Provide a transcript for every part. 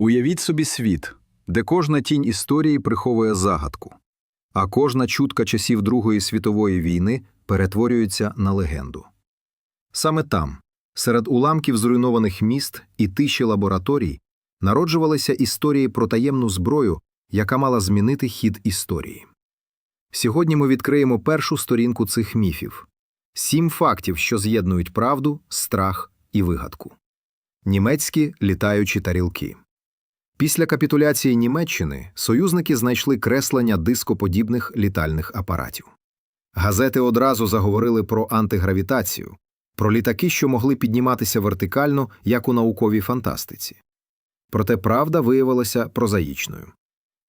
Уявіть собі світ, де кожна тінь історії приховує загадку, а кожна чутка часів Другої світової війни перетворюється на легенду. Саме там, серед уламків зруйнованих міст і тиші лабораторій, народжувалися історії про таємну зброю, яка мала змінити хід історії. Сьогодні ми відкриємо першу сторінку цих міфів сім фактів, що з'єднують правду, страх і вигадку. Німецькі літаючі тарілки. Після капітуляції Німеччини союзники знайшли креслення дископодібних літальних апаратів. Газети одразу заговорили про антигравітацію, про літаки, що могли підніматися вертикально, як у науковій фантастиці. Проте правда виявилася прозаїчною.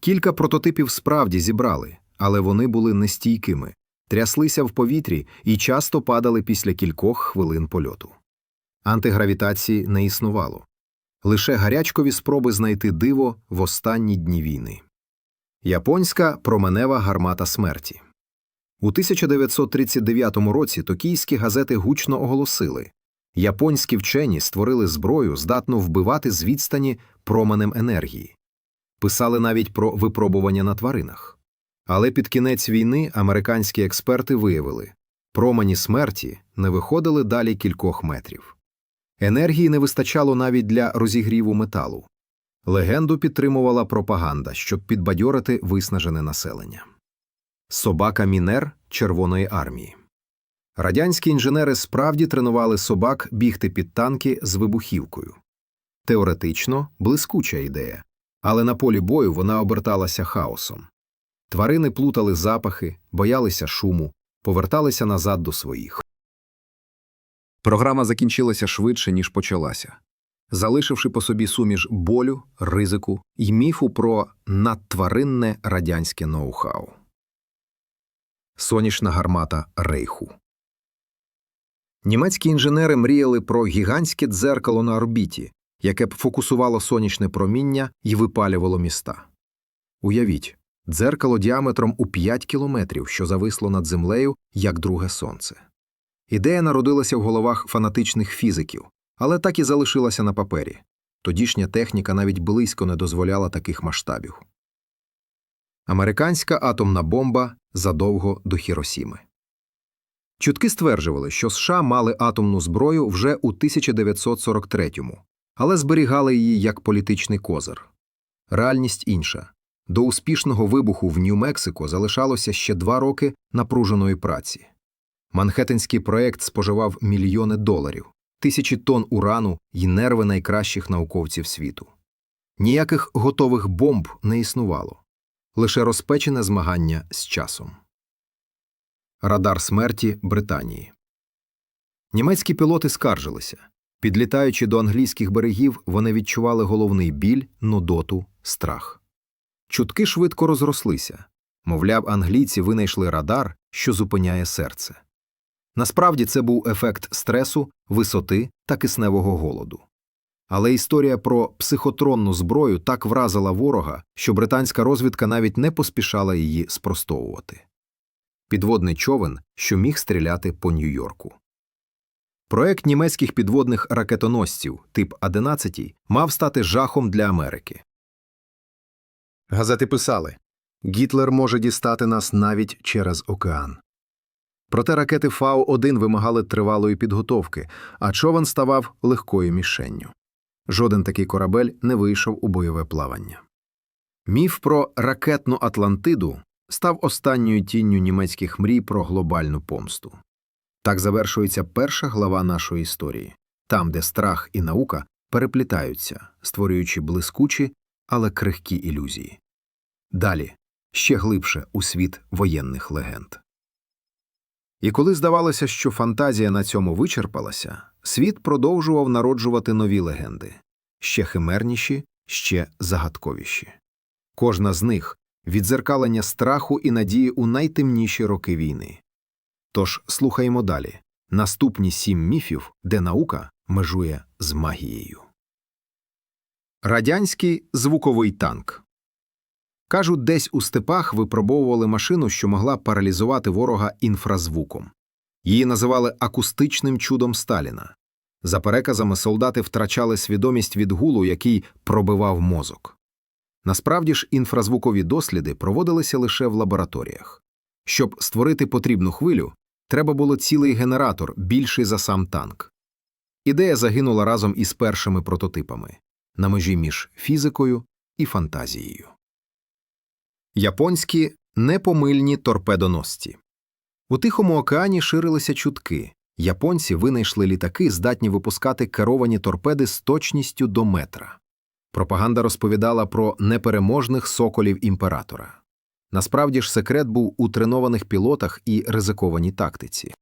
Кілька прототипів справді зібрали, але вони були нестійкими, тряслися в повітрі і часто падали після кількох хвилин польоту. Антигравітації не існувало лише гарячкові спроби знайти диво в останні дні війни. Японська променева гармата смерті. У 1939 році токійські газети гучно оголосили японські вчені створили зброю, здатну вбивати з відстані променем енергії. Писали навіть про випробування на тваринах. Але під кінець війни американські експерти виявили промені смерті не виходили далі кількох метрів. Енергії не вистачало навіть для розігріву металу. Легенду підтримувала пропаганда, щоб підбадьорити виснажене населення. Собака Мінер Червоної армії. Радянські інженери справді тренували собак бігти під танки з вибухівкою. Теоретично блискуча ідея, але на полі бою вона оберталася хаосом. Тварини плутали запахи, боялися шуму, поверталися назад до своїх. Програма закінчилася швидше, ніж почалася, залишивши по собі суміш болю, ризику і міфу про надтваринне радянське ноу-хау. Сонячна гармата Рейху. Німецькі інженери мріяли про гігантське дзеркало на орбіті, яке б фокусувало сонячне проміння і випалювало міста. Уявіть, дзеркало діаметром у 5 кілометрів, що зависло над землею, як друге сонце. Ідея народилася в головах фанатичних фізиків, але так і залишилася на папері. Тодішня техніка навіть близько не дозволяла таких масштабів. Американська атомна бомба задовго до Хіросіми. Чутки стверджували, що США мали атомну зброю вже у 1943-му, але зберігали її як політичний козир. Реальність інша. До успішного вибуху в Нью-Мексико залишалося ще два роки напруженої праці. Манхеттенський проект споживав мільйони доларів, тисячі тонн урану і нерви найкращих науковців світу. Ніяких готових бомб не існувало, лише розпечене змагання з часом. Радар смерті Британії. Німецькі пілоти скаржилися. Підлітаючи до англійських берегів, вони відчували головний біль, нудоту, страх. Чутки швидко розрослися мовляв, англійці винайшли радар, що зупиняє серце. Насправді це був ефект стресу, висоти та кисневого голоду. Але історія про психотронну зброю так вразила ворога, що британська розвідка навіть не поспішала її спростовувати. Підводний човен, що міг стріляти по Нью-Йорку. Проект німецьких підводних ракетоносців тип А-11 мав стати жахом для Америки. Газети писали Гітлер може дістати нас навіть через океан. Проте ракети Фау-1 вимагали тривалої підготовки, а човен ставав легкою мішенню. Жоден такий корабель не вийшов у бойове плавання. Міф про ракетну Атлантиду став останньою тінню німецьких мрій про глобальну помсту. Так завершується перша глава нашої історії, там, де страх і наука переплітаються, створюючи блискучі, але крихкі ілюзії. Далі ще глибше у світ воєнних легенд. І коли здавалося, що фантазія на цьому вичерпалася, світ продовжував народжувати нові легенди ще химерніші, ще загадковіші. Кожна з них відзеркалення страху і надії у найтемніші роки війни. Тож слухаємо далі наступні сім міфів, де наука межує з магією. Радянський звуковий танк Кажуть, десь у степах випробовували машину, що могла паралізувати ворога інфразвуком. Її називали акустичним чудом Сталіна. За переказами, солдати втрачали свідомість від гулу, який пробивав мозок. Насправді ж інфразвукові досліди проводилися лише в лабораторіях. Щоб створити потрібну хвилю, треба було цілий генератор, більший за сам танк. Ідея загинула разом із першими прототипами на межі між фізикою і фантазією. Японські непомильні торпедоносці. У Тихому океані ширилися чутки. Японці винайшли літаки, здатні випускати керовані торпеди з точністю до метра. Пропаганда розповідала про непереможних соколів імператора. Насправді ж секрет був у тренованих пілотах і ризикованій тактиці.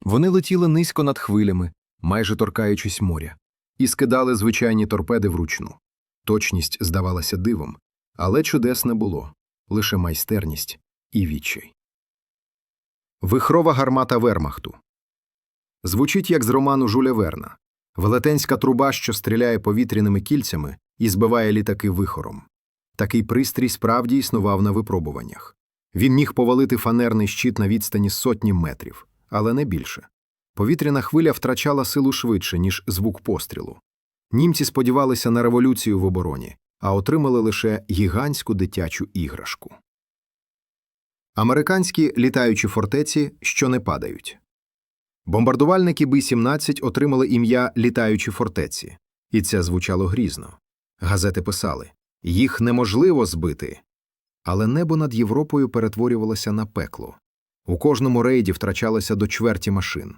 Вони летіли низько над хвилями, майже торкаючись моря, і скидали звичайні торпеди вручну. Точність здавалася дивом, але чудес не було лише майстерність і відчай. Вихрова гармата Вермахту звучить як з роману Жуля Верна велетенська труба, що стріляє повітряними кільцями і збиває літаки вихором. Такий пристрій справді існував на випробуваннях. Він міг повалити фанерний щит на відстані сотні метрів, але не більше. Повітряна хвиля втрачала силу швидше, ніж звук пострілу. Німці сподівалися на революцію в обороні, а отримали лише гігантську дитячу іграшку. Американські літаючі фортеці, що не падають. Бомбардувальники Б-17 отримали ім'я літаючі фортеці, і це звучало грізно. Газети писали їх неможливо збити. Але небо над Європою перетворювалося на пекло. У кожному рейді втрачалося до чверті машин.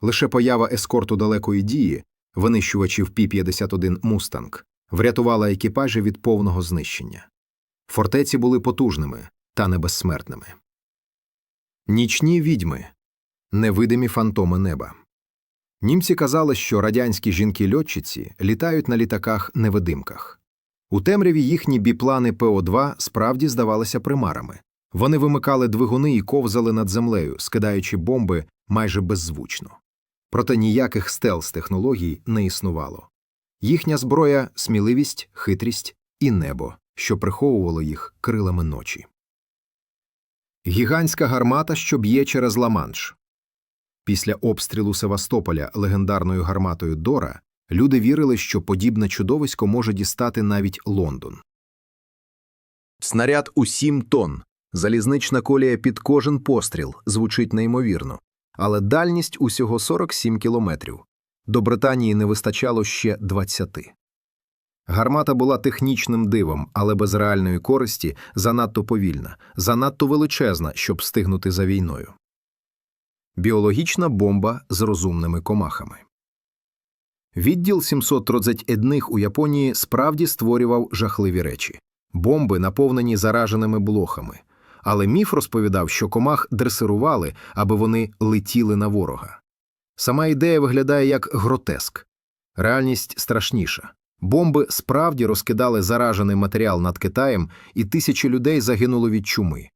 Лише поява ескорту далекої дії, винищувачів Пі-51 «Мустанг», врятувала екіпажі від повного знищення. Фортеці були потужними та небезсмертними. Нічні відьми невидимі фантоми неба. Німці казали, що радянські жінки-льотчиці літають на літаках-невидимках. У темряві їхні біплани ПО-2 справді здавалися примарами. Вони вимикали двигуни і ковзали над землею, скидаючи бомби майже беззвучно. Проте ніяких стелс-технологій не існувало. Їхня зброя сміливість, хитрість і небо, що приховувало їх крилами ночі. Гігантська гармата, що б'є через Ла-Манш. Після обстрілу Севастополя легендарною гарматою Дора люди вірили, що подібне чудовисько може дістати навіть Лондон. Снаряд у сім тонн. Залізнична колія під кожен постріл звучить неймовірно, але дальність усього 47 кілометрів. До Британії не вистачало ще 20. Гармата була технічним дивом, але без реальної користі занадто повільна, занадто величезна, щоб встигнути за війною. Біологічна бомба з розумними комахами. Відділ 731 у Японії справді створював жахливі речі бомби, наповнені зараженими блохами. Але міф розповідав, що комах дресирували, аби вони летіли на ворога. Сама ідея виглядає як гротеск. Реальність страшніша. Бомби справді розкидали заражений матеріал над Китаєм, і тисячі людей загинули від чуми.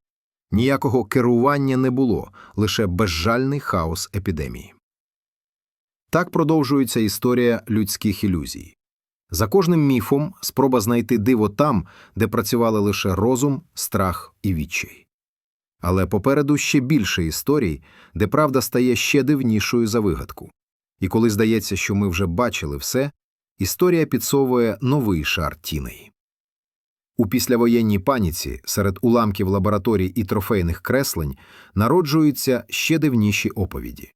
Ніякого керування не було, лише безжальний хаос епідемії. Так продовжується історія людських ілюзій. За кожним міфом спроба знайти диво там, де працювали лише розум, страх і відчай. Але попереду ще більше історій, де правда стає ще дивнішою за вигадку. І коли здається, що ми вже бачили все, історія підсовує новий шар тіней. У післявоєнній паніці серед уламків лабораторій і трофейних креслень народжуються ще дивніші оповіді.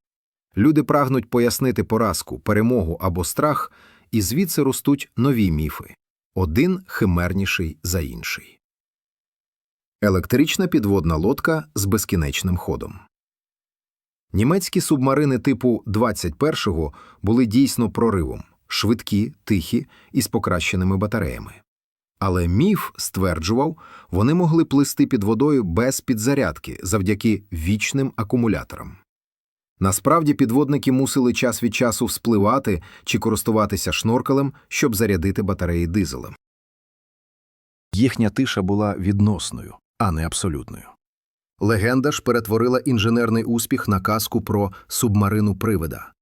Люди прагнуть пояснити поразку, перемогу або страх, і звідси ростуть нові міфи один химерніший за інший. Електрична підводна лодка з безкінечним ходом. Німецькі субмарини типу 21-го були дійсно проривом швидкі, тихі і з покращеними батареями. Але міф стверджував, вони могли плисти під водою без підзарядки завдяки вічним акумуляторам. Насправді підводники мусили час від часу вспливати чи користуватися шноркелем, щоб зарядити батареї дизелем. Їхня тиша була відносною, а не абсолютною. Легенда ж перетворила інженерний успіх на казку про субмарину привида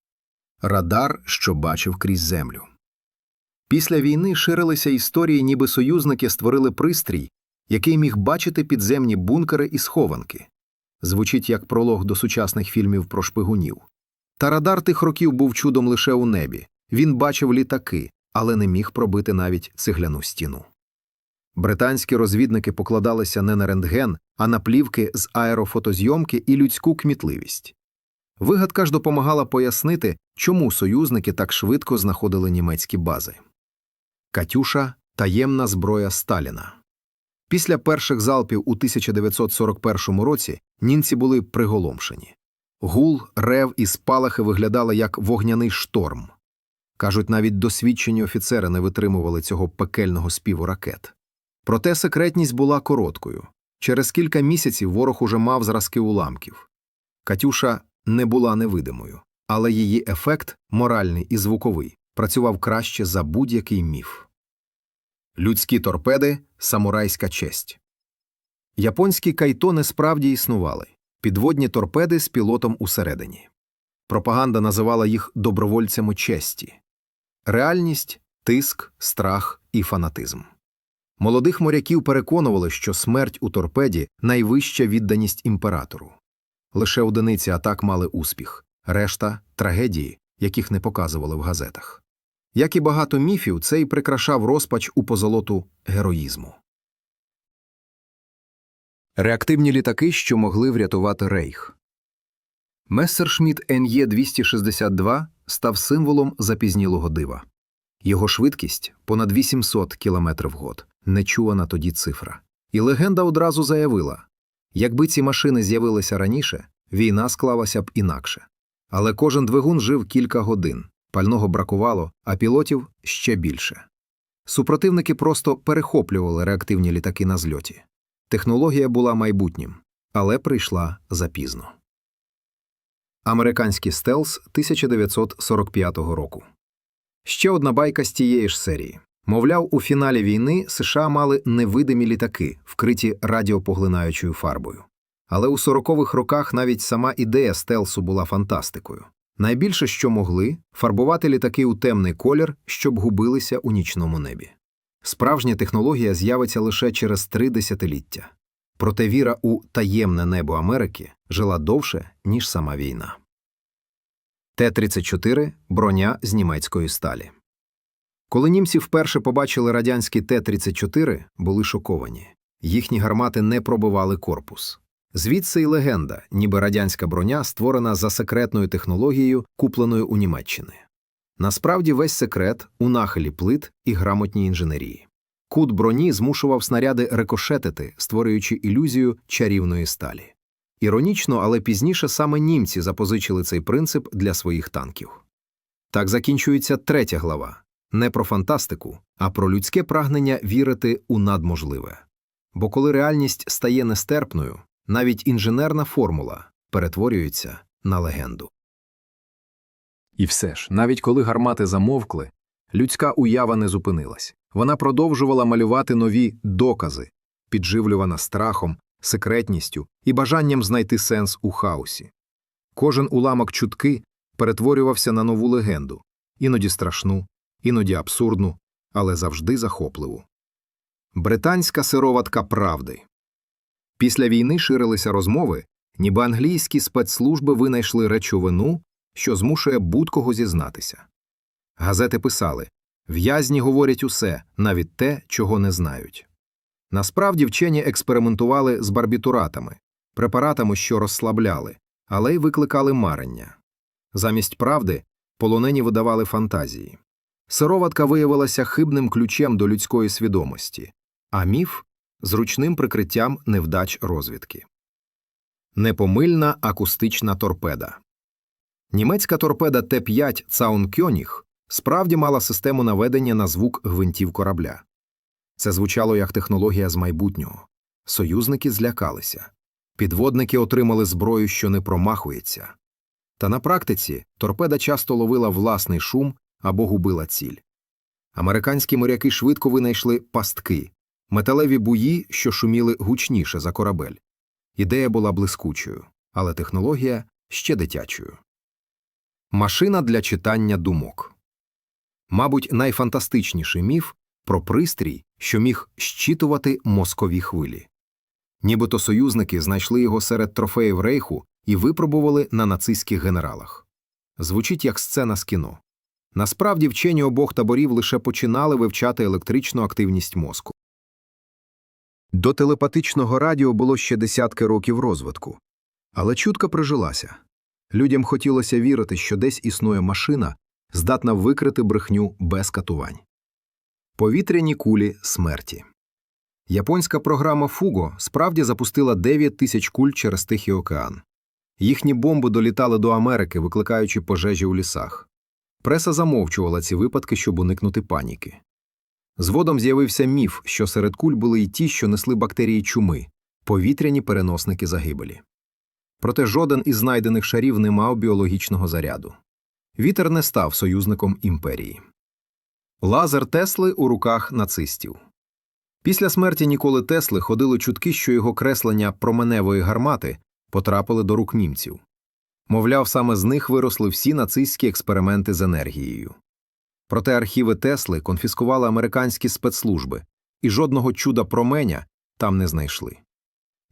радар, що бачив крізь землю. Після війни ширилися історії, ніби союзники створили пристрій, який міг бачити підземні бункери і схованки. Звучить як пролог до сучасних фільмів про шпигунів. Та радар тих років був чудом лише у небі. Він бачив літаки, але не міг пробити навіть цегляну стіну. Британські розвідники покладалися не на рентген, а на плівки з аерофотозйомки і людську кмітливість. Вигадка ж допомагала пояснити, чому союзники так швидко знаходили німецькі бази. Катюша таємна зброя Сталіна. Після перших залпів у 1941 році німці були приголомшені. Гул, рев і спалахи виглядали як вогняний шторм. Кажуть, навіть досвідчені офіцери не витримували цього пекельного співу ракет. Проте секретність була короткою. Через кілька місяців ворог уже мав зразки уламків. Катюша не була невидимою, але її ефект, моральний і звуковий, працював краще за будь-який міф. Людські торпеди самурайська честь. Японські кайтони справді існували підводні торпеди з пілотом усередині. Пропаганда називала їх добровольцями честі. Реальність тиск, страх і фанатизм. Молодих моряків переконували, що смерть у торпеді найвища відданість імператору. Лише одиниці атак мали успіх, решта трагедії, яких не показували в газетах. Як і багато міфів, цей прикрашав розпач у позолоту героїзму. Реактивні літаки, що могли врятувати рейх. Мессершмітт НЄ-262 став символом запізнілого дива. Його швидкість понад 800 км в год, нечувана тоді цифра. І легенда одразу заявила якби ці машини з'явилися раніше, війна склалася б інакше. Але кожен двигун жив кілька годин, пального бракувало, а пілотів ще більше. Супротивники просто перехоплювали реактивні літаки на зльоті. Технологія була майбутнім, але прийшла запізно. Американський стелс 1945 року. Ще одна байка з тієї ж серії. Мовляв, у фіналі війни США мали невидимі літаки, вкриті радіопоглинаючою фарбою. Але у 40-х роках навіть сама ідея стелсу була фантастикою. Найбільше, що могли, фарбувати літаки у темний колір, щоб губилися у нічному небі. Справжня технологія з'явиться лише через три десятиліття. Проте віра у таємне небо Америки жила довше, ніж сама війна. Т-34 – броня з німецької сталі. Коли німці вперше побачили радянські Т-34, були шоковані. Їхні гармати не пробивали корпус. Звідси й легенда, ніби радянська броня створена за секретною технологією, купленою у Німеччини. Насправді весь секрет у нахилі плит і грамотній інженерії. Кут броні змушував снаряди рикошетити, створюючи ілюзію чарівної сталі. Іронічно, але пізніше саме німці запозичили цей принцип для своїх танків. Так закінчується третя глава не про фантастику, а про людське прагнення вірити у надможливе. Бо коли реальність стає нестерпною, навіть інженерна формула перетворюється на легенду. І все ж, навіть коли гармати замовкли, людська уява не зупинилась. Вона продовжувала малювати нові докази, підживлювана страхом, секретністю і бажанням знайти сенс у хаосі. Кожен уламок чутки перетворювався на нову легенду, іноді страшну, іноді абсурдну, але завжди захопливу. Британська сироватка правди. Після війни ширилися розмови, ніби англійські спецслужби винайшли речовину, що змушує будь-кого зізнатися. Газети писали в'язні говорять усе, навіть те, чого не знають. Насправді вчені експериментували з барбітуратами, препаратами, що розслабляли, але й викликали марення. Замість правди полонені видавали фантазії. Сироватка виявилася хибним ключем до людської свідомості, а міф зручним прикриттям невдач розвідки. Непомильна акустична торпеда. Німецька торпеда Т-5 Цаункьоніг справді мала систему наведення на звук гвинтів корабля. Це звучало як технологія з майбутнього. Союзники злякалися. Підводники отримали зброю, що не промахується. Та на практиці торпеда часто ловила власний шум або губила ціль. Американські моряки швидко винайшли пастки, металеві буї, що шуміли гучніше за корабель. Ідея була блискучою, але технологія ще дитячою. Машина для читання думок. Мабуть, найфантастичніший міф про пристрій, що міг щитувати мозкові хвилі. Нібито союзники знайшли його серед трофеїв рейху і випробували на нацистських генералах. Звучить як сцена з кіно. Насправді вчені обох таборів лише починали вивчати електричну активність мозку. До телепатичного радіо було ще десятки років розвитку. Але чутка прижилася. Людям хотілося вірити, що десь існує машина, здатна викрити брехню без катувань. Повітряні кулі смерті. Японська програма Фуго справді запустила 9 тисяч куль через Тихий океан. Їхні бомби долітали до Америки, викликаючи пожежі у лісах. Преса замовчувала ці випадки, щоб уникнути паніки. Згодом з'явився міф, що серед куль були й ті, що несли бактерії чуми, повітряні переносники загибелі. Проте жоден із знайдених шарів не мав біологічного заряду. Вітер не став союзником імперії. Лазер Тесли у руках нацистів. Після смерті Ніколи Тесли ходили чутки, що його креслення променевої гармати потрапили до рук німців. Мовляв, саме з них виросли всі нацистські експерименти з енергією. Проте архіви Тесли конфіскували американські спецслужби, і жодного чуда променя там не знайшли.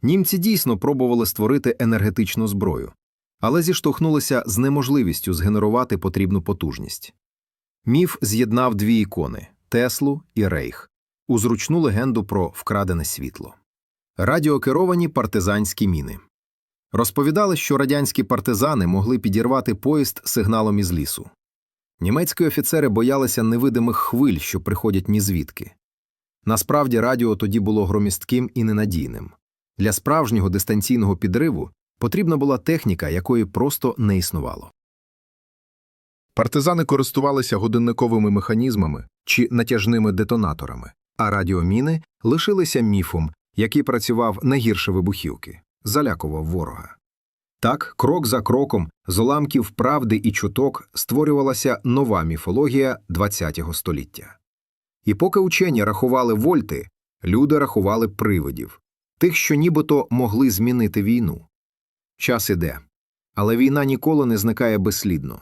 Німці дійсно пробували створити енергетичну зброю, але зіштовхнулися з неможливістю згенерувати потрібну потужність. Міф з'єднав дві ікони Теслу і Рейх у зручну легенду про вкрадене світло. Радіокеровані партизанські міни. Розповідали, що радянські партизани могли підірвати поїзд сигналом із лісу. Німецькі офіцери боялися невидимих хвиль, що приходять нізвідки. Насправді радіо тоді було громістким і ненадійним. Для справжнього дистанційного підриву потрібна була техніка, якої просто не існувало. Партизани користувалися годинниковими механізмами чи натяжними детонаторами, А радіоміни лишилися міфом, який працював не гірше вибухівки, залякував ворога. Так, крок за кроком, з уламків правди і чуток створювалася нова міфологія ХХ століття. І поки учені рахували вольти, люди рахували привидів, тих, що нібито могли змінити війну. Час іде. Але війна ніколи не зникає безслідно.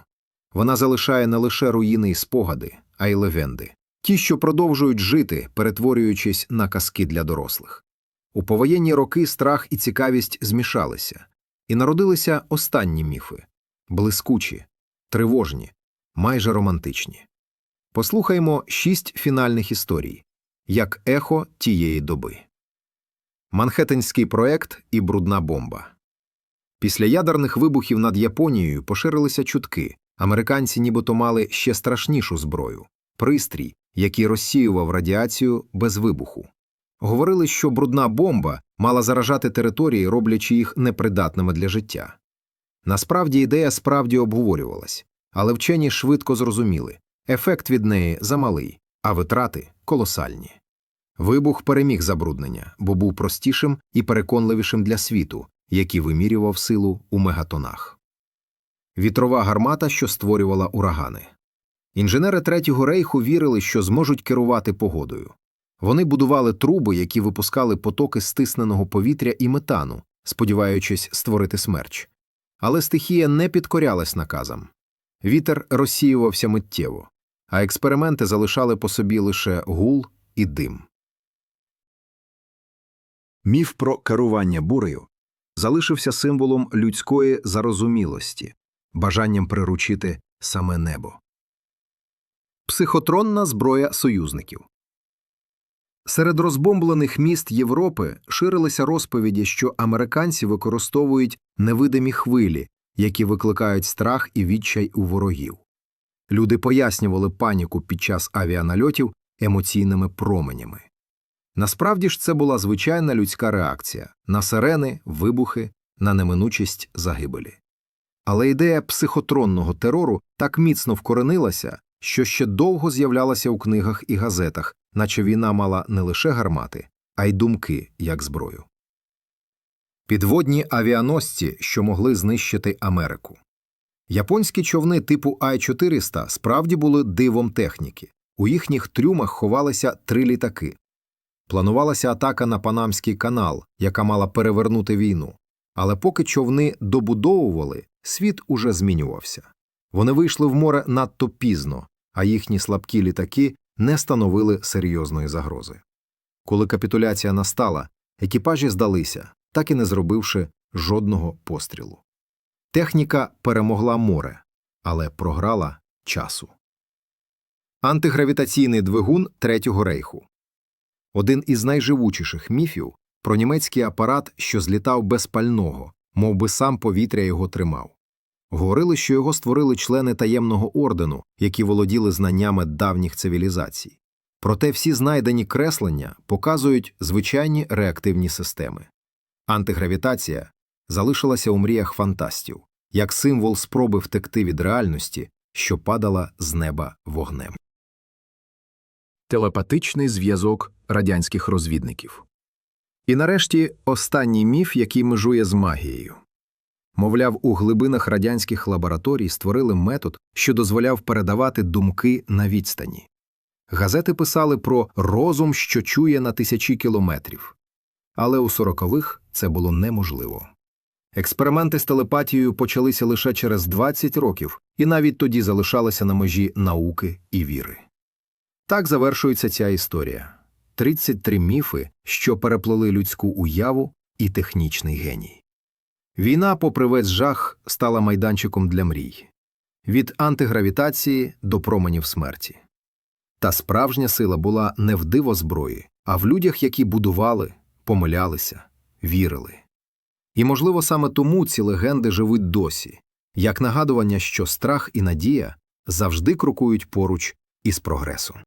Вона залишає не лише руїни і спогади, а й легенди. Ті, що продовжують жити, перетворюючись на казки для дорослих. У повоєнні роки страх і цікавість змішалися, і народилися останні міфи блискучі, тривожні, майже романтичні. Послухаймо шість фінальних історій, як ехо тієї доби. Манхеттенський проект і брудна бомба. Після ядерних вибухів над Японією поширилися чутки. Американці нібито мали ще страшнішу зброю пристрій, який розсіював радіацію без вибуху. Говорили, що брудна бомба мала заражати території, роблячи їх непридатними для життя. Насправді ідея справді обговорювалась, але вчені швидко зрозуміли ефект від неї замалий, а витрати колосальні. Вибух переміг забруднення, бо був простішим і переконливішим для світу, який вимірював силу у мегатонах. Вітрова гармата, що створювала урагани. Інженери Третього рейху вірили, що зможуть керувати погодою. Вони будували труби, які випускали потоки стисненого повітря і метану, сподіваючись створити смерч. Але стихія не підкорялась наказам. Вітер розсіювався миттєво, а експерименти залишали по собі лише гул і дим. Міф про керування бурею залишився символом людської зарозумілості, бажанням приручити саме небо. Психотронна зброя союзників Серед розбомблених міст Європи ширилися розповіді, що американці використовують невидимі хвилі, які викликають страх і відчай у ворогів. Люди пояснювали паніку під час авіанальотів емоційними променями. Насправді ж це була звичайна людська реакція на сирени, вибухи, на неминучість загибелі. Але ідея психотронного терору так міцно вкоренилася, що ще довго з'являлася у книгах і газетах, наче війна мала не лише гармати, а й думки як зброю. Підводні авіаносці, що могли знищити Америку. Японські човни типу Ай-400 справді були дивом техніки. У їхніх трюмах ховалися три літаки. Планувалася атака на Панамський канал, яка мала перевернути війну. Але поки човни добудовували, світ уже змінювався. Вони вийшли в море надто пізно, а їхні слабкі літаки не становили серйозної загрози. Коли капітуляція настала, екіпажі здалися, так і не зробивши жодного пострілу. Техніка перемогла море, але програла часу. Антигравітаційний двигун Третього рейху один із найживучіших міфів про німецький апарат, що злітав без пального, мов би сам повітря його тримав. Говорили, що його створили члени таємного ордену, які володіли знаннями давніх цивілізацій. Проте всі знайдені креслення показують звичайні реактивні системи. Антигравітація залишилася у мріях фантастів, як символ спроби втекти від реальності, що падала з неба вогнем. Телепатичний зв'язок радянських розвідників. І нарешті останній міф, який межує з магією. Мовляв, у глибинах радянських лабораторій створили метод, що дозволяв передавати думки на відстані. Газети писали про розум, що чує на тисячі кілометрів. Але у сорокових це було неможливо. Експерименти з телепатією почалися лише через 20 років і навіть тоді залишалися на межі науки і віри. Так завершується ця історія 33 міфи, що переплели людську уяву і технічний геній. Війна, попри весь жах, стала майданчиком для мрій від антигравітації до променів смерті. Та справжня сила була не в дивозброї, а в людях, які будували, помилялися, вірили. І, можливо, саме тому ці легенди живуть досі, як нагадування, що страх і надія завжди крокують поруч із прогресом.